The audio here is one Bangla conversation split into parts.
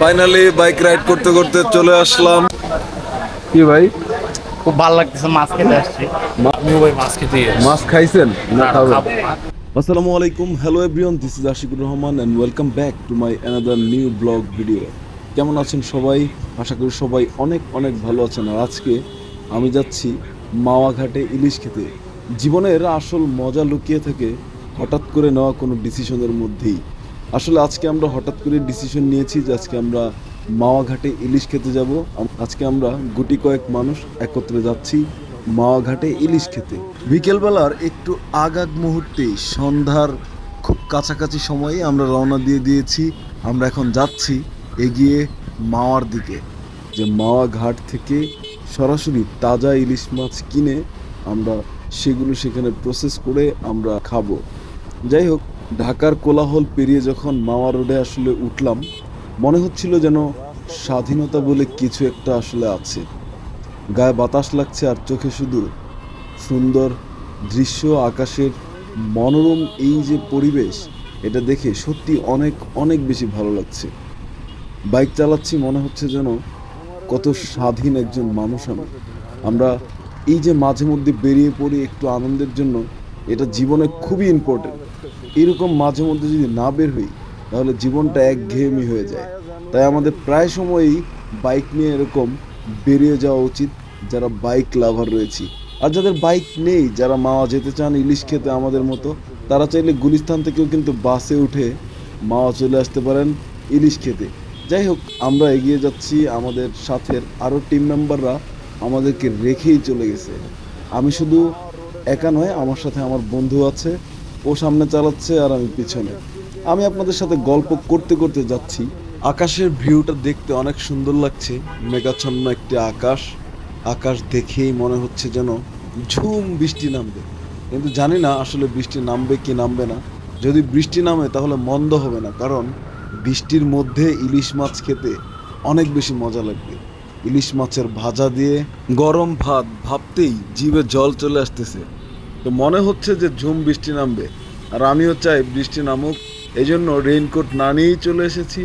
ফাইনালি বাইক রাইড করতে করতে চলে আসলাম। কি ভাই? খুব ভালো লাগতেছে মাছ খেতে আসছি। আমিও ভাই মাছ খেতে মাছ খাইছেন? না খাবেন। খাব। আসসালামু আলাইকুম hello everyone this is Ashikur Rahman and welcome back to my another new blog video কেমন আছেন সবাই? আশা করি সবাই অনেক অনেক ভালো আছেন। আর আজকে আমি যাচ্ছি মাওয়া ঘাটে ইলিশ খেতে। জীবনের আসল মজা লুকিয়ে থাকে হঠাৎ করে নেওয়া কোনো ডিসিশনের মধ্যেই। আসলে আজকে আমরা হঠাৎ করে ডিসিশন নিয়েছি যে আজকে আমরা মাওয়া ঘাটে ইলিশ খেতে যাব। আজকে আমরা গুটি কয়েক মানুষ একত্রে যাচ্ছি মাওয়া ঘাটে ইলিশ খেতে। বিকেলবেলার একটু আগ আগ মুহূর্তে সন্ধ্যার খুব কাছাকাছি সময়ে আমরা রওনা দিয়ে দিয়েছি। আমরা এখন যাচ্ছি এগিয়ে মাওয়ার দিকে। যে মাওয়া ঘাট থেকে সরাসরি তাজা ইলিশ মাছ কিনে আমরা সেগুলো সেখানে প্রসেস করে আমরা খাব। যাই হোক ঢাকার কোলাহল পেরিয়ে যখন মাওয়া রোডে আসলে উঠলাম, মনে হচ্ছিল যেন স্বাধীনতা বলে কিছু একটা আসলে আছে। গায়ে বাতাস লাগছে আর চোখে শুধু সুন্দর দৃশ্য, আকাশের মনোরম এই যে পরিবেশ, এটা দেখে সত্যি অনেক অনেক বেশি ভালো লাগছে। বাইক চালাচ্ছি মনে হচ্ছে যেন কত স্বাধীন একজন মানুষ আমি। আমরা এই যে মাঝে মধ্যে বেরিয়ে পড়ি একটু আনন্দের জন্য এটা জীবনে খুবই ইম্পর্টেন্ট এরকম মাঝে মধ্যে যদি না বের হই, তাহলে জীবনটা একঘেয়েমি হয়ে যায়। তাই আমাদের প্রায় সময়ই বাইক নিয়ে এরকম বেরিয়ে যাওয়া উচিত, যারা বাইক লাভার রয়েছি। আর যাদের বাইক নেই, যারা মাওয়া যেতে চান, ইলিশ খেতে আমাদের মতো, তারা চাইলে গুলিস্তান থেকেও কিন্তু বাসে উঠে মাওয়া চলে আসতে পারেন ইলিশ খেতে। যাই হোক, আমরা এগিয়ে যাচ্ছি আমাদের সাথের আরও টিম মেম্বাররা আমাদেরকে রেখেই চলে গেছে। আমি শুধু একা নয়, আমার সাথে আমার বন্ধু আছে, ও সামনে চালাচ্ছে আর আমি পিছনে। আমি আপনাদের সাথে গল্প করতে করতে যাচ্ছি। আকাশের ভিউটা দেখতে অনেক সুন্দর লাগছে, মেঘাচ্ছন্ন একটি আকাশ। আকাশ দেখেই মনে হচ্ছে যেন ঝুম বৃষ্টি নামবে। কিন্তু জানি না আসলে বৃষ্টি নামবে কি নামবে না। যদি বৃষ্টি নামে তাহলে মন্দ হবে না, কারণ বৃষ্টির মধ্যে ইলিশ মাছ খেতে অনেক বেশি মজা লাগবে। ইলিশ মাছের ভাজা দিয়ে গরম ভাত ভাবতেই জিভে জল চলে আসতেছে। তো মনে হচ্ছে যে ঝুম বৃষ্টি নামবে। আর আমিও চাই বৃষ্টি নামুক। এই জন্য রেইনকোট না নিয়েই চলে এসেছি।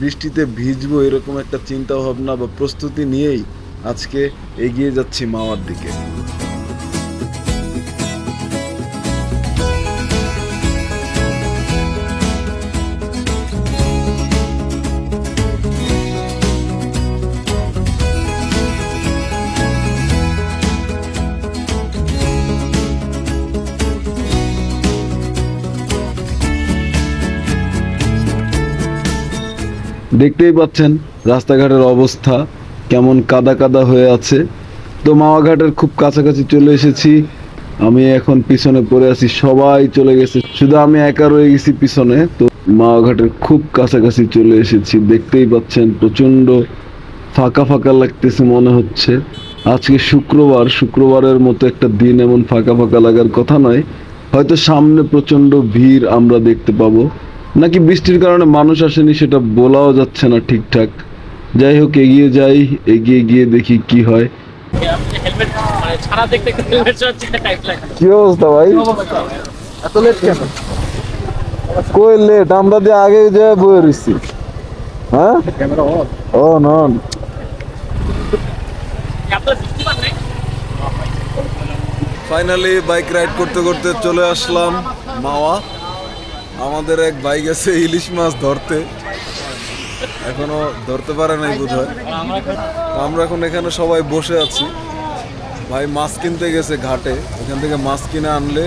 বৃষ্টিতে ভিজবো এরকম একটা চিন্তা ভাবনা বা প্রস্তুতি নিয়েই আজকে এগিয়ে যাচ্ছি মাওয়ার দিকে। দেখতেই পাচ্ছেন রাস্তাঘাটের অবস্থা কেমন কাদা কাদা হয়ে আছে। তো মাওয়াঘাটের খুব কাছাকাছি চলে এসেছি। আমি এখন পিছনে পড়ে আছি, সবাই চলে গেছে। শুধু আমি একা রয়ে গেছি পিছনে, তো মাওয়াঘাটের খুব কাছাকাছি চলে এসেছি। দেখতেই পাচ্ছেন প্রচণ্ড ফাঁকা ফাঁকা লাগতেছে মনে হচ্ছে। আজকে শুক্রবার, শুক্রবারের মতো একটা দিন এমন ফাঁকা ফাঁকা লাগার কথা নয়। হয়তো সামনে প্রচণ্ড ভিড় আমরা দেখতে পাবো। নাকি বৃষ্টির কারণে মানুষ আসেনি সেটা বলাও যাচ্ছে না ঠিকঠাক। যাই হোক এগিয়ে যাই এগিয়ে গিয়ে দেখি কি হয়। হেলমেট মানে ছাড়া দেখতে একটু হেলমেট চড়ছে টাইপ লাগে কি অবস্থা ভাই? এত লেট কেন? কই লেট আমরা দিয়ে আগে যে বয়ে রইছি। হ্যাঁ? ক্যামেরা অন ও নন আপনার বৃষ্টি পান নাই ফাইনালি বাইক রাইড করতে করতে চলে আসলাম মাওয়া। আমাদের এক ভাই গেছে ইলিশ মাছ ধরতে। এখনও ধরতে পারে নাই বোধ হয় আমরা এখন এখানে সবাই বসে আছি। ভাই মাছ কিনতে গেছে ঘাটে। এখান থেকে মাছ কিনে আনলে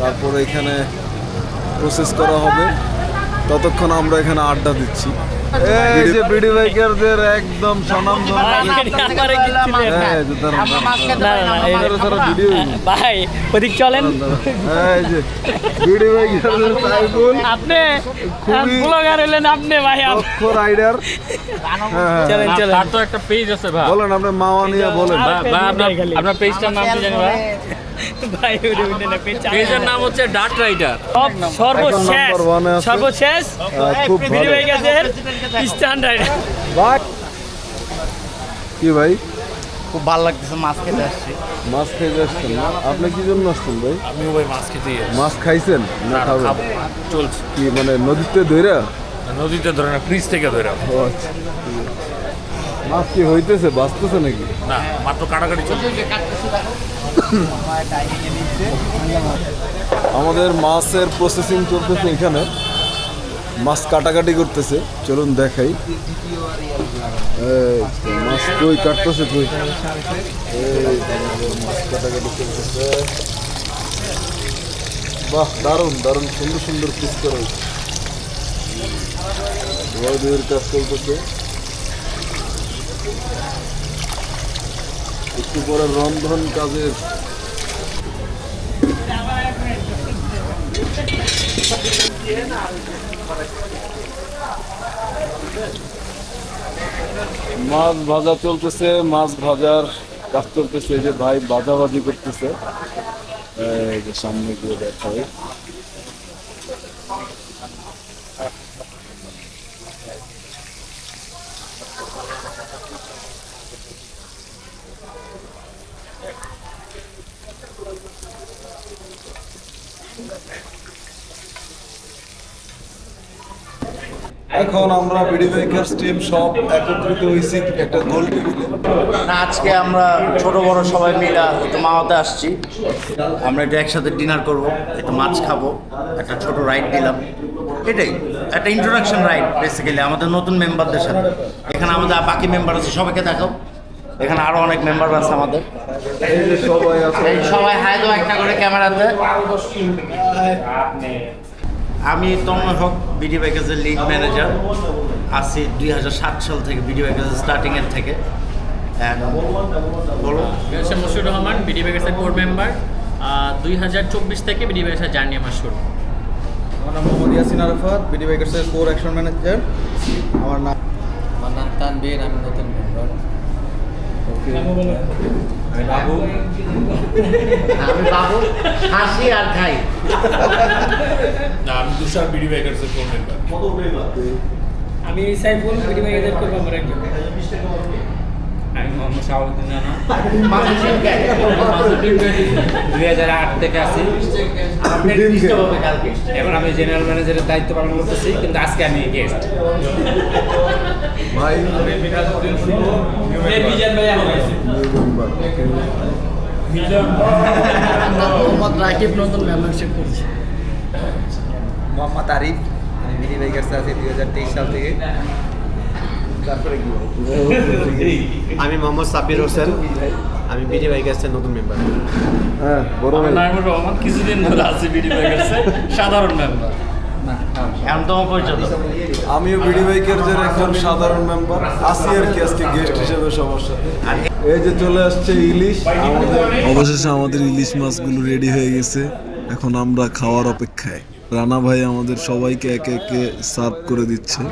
তারপরে এখানে প্রসেস করা হবে। ততক্ষণ আমরা এখানে আড্ডা দিচ্ছি। এই যে বিডি বাইকারদের একদম সনাম হ্যাঁ, ভাই ওদিক চলেন। এই যে বিডি বাইকারদের সাইফুল। আপনি ব্লগার হলেন আপনি ভাই আপ- দক্ষ রাইডার। হ্যাঁ, চলেন চলেন। তার তো একটা পেজ আছে ভাই। বলেন আপনি মাওয়া নিয়ে বলেন। ভাই আপনার আপনার পেজটার নাম কি জানি ভাই? পেজের নাম হচ্ছে রাইডার সব সর্বশেষ। সর্বশেষ। খুব ভিডিও হয়ে গেছে। স্ট্যান্ডার্ড ভাই কি ভাই? খুব ভালো লাগতেছে মাছ খেতে আসছি। মাছ খেয়ে আসছেন না? আপনি কি জন্য আসছেন ভাই? আমিও ভাই মাছ খেতে মাছ খাইছেন না খাবেন? চলছে। কি মানে নদীতে ধইরা? নদীতে ধরে না ফ্রিজ থেকে ধরে আচ্ছা। মাছ কি হইতেছে বাঁচতেছে নাকি? না মাত্র কাটাকাটি চলছে। আমাদের মাছের প্রসেসিং চলতেছে এখানে। মাছ কাটাকাটি করতেছে। চলুন দেখাই। মাছ কই কাটতেছে কই? মাছ কাটাকাটি বাহ, দারুণ দারুণ, সুন্দর সুন্দর পিস করা। হয়েছে কাজ চলতেছে। একটু পরে রন্ধন কাজের মাছ ভাজা চলতেছে মাছ ভাজার কাজ চলতেছে যে ভাই বাজাবাজি করতেছে। সামনে গিয়ে দেখাই এখন আমরা বিডি বাইকার্স টিম সব একত্রিত হয়েছি একটা গোল টেবিলে না আজকে আমরা ছোট বড় সবাই মিলে একটু মাওয়াতে আসছি। আমরা একটু একসাথে ডিনার করব একটু মাছ খাব একটা ছোট রাইড দিলাম এটাই একটা ইন্ট্রোডাকশন রাইড বেসিক্যালি আমাদের নতুন মেম্বারদের সাথে। এখানে আমাদের বাকি মেম্বার আছে সবাইকে দেখাও। এখানে আরও অনেক মেম্বার আছে আমাদের। সবাই সবাই হাই দাও একটা করে ক্যামেরাতে। আমি তন্ময় হক বিডি ব্যাগেজের লিড ম্যানেজার আছি দুই হাজার সাত সাল থেকে বিডি ব্যাগেজের স্টার্টিংয়ের থেকে। বলো। আমি রহমান বিডি ব্যাগের কোর মেম্বার দুই হাজার চব্বিশ থেকে বিডি ব্যাগের জার্নি আমার শুরু। আমার নাম মোহাম্মদ ইয়াসিন আরাফাত বিডি বাইকার্সের কোর অ্যাকশন ম্যানেজার আমার নাম আমার নাম তানবীর আমি নতুন মেম্বার আমি বাবু। হাসি আর খাই। তুষার বিডি বাইকার্সের কোন মেম্বার আমি সাইফুল বিডি ব্যাগের কোর মেম্বার একজন? আমি মোহাম্মদ শাহাবুদ্দিন খাই দুই হাজার আট থেকে আছি। ডিস্টার্ব হবে কালকে। এখন আমি জেনারেল ম্যানেজারের দায়িত্ব পালন করতেছি কিন্তু আজকে আমি গেস্ট ভাই মোহাম্মদ রাকিব নতুন মেম্বারশিপ করছি। মোহাম্মদ আরিফ আমি বিডি বাইকার্সে আছি দুই হাজার তেইশ সাল থেকে। তারপরে কি? আমি মোহাম্মদ সাব্বির হোসেন। আমি বিডি বাইকার্সের নতুন মেম্বার হ্যাঁ বড় নাইমুর রহমান কিছুদিন ধরে আছি বিডি সাধারণ মেম্বার পরিচয় দাও। আমিও বিডি বাইকার্সের একজন সাধারণ মেম্বার আসি আর কি আজকে গেস্ট হিসেবে সাথে এই যে চলে আসছে ইলিশ আমাদের অবশেষে আমাদের ইলিশ মাছগুলো রেডি হয়ে গেছে। এখন আমরা খাওয়ার অপেক্ষায়। রানা ভাই আমাদের সবাইকে একে একে সার্ভ করে দিচ্ছে।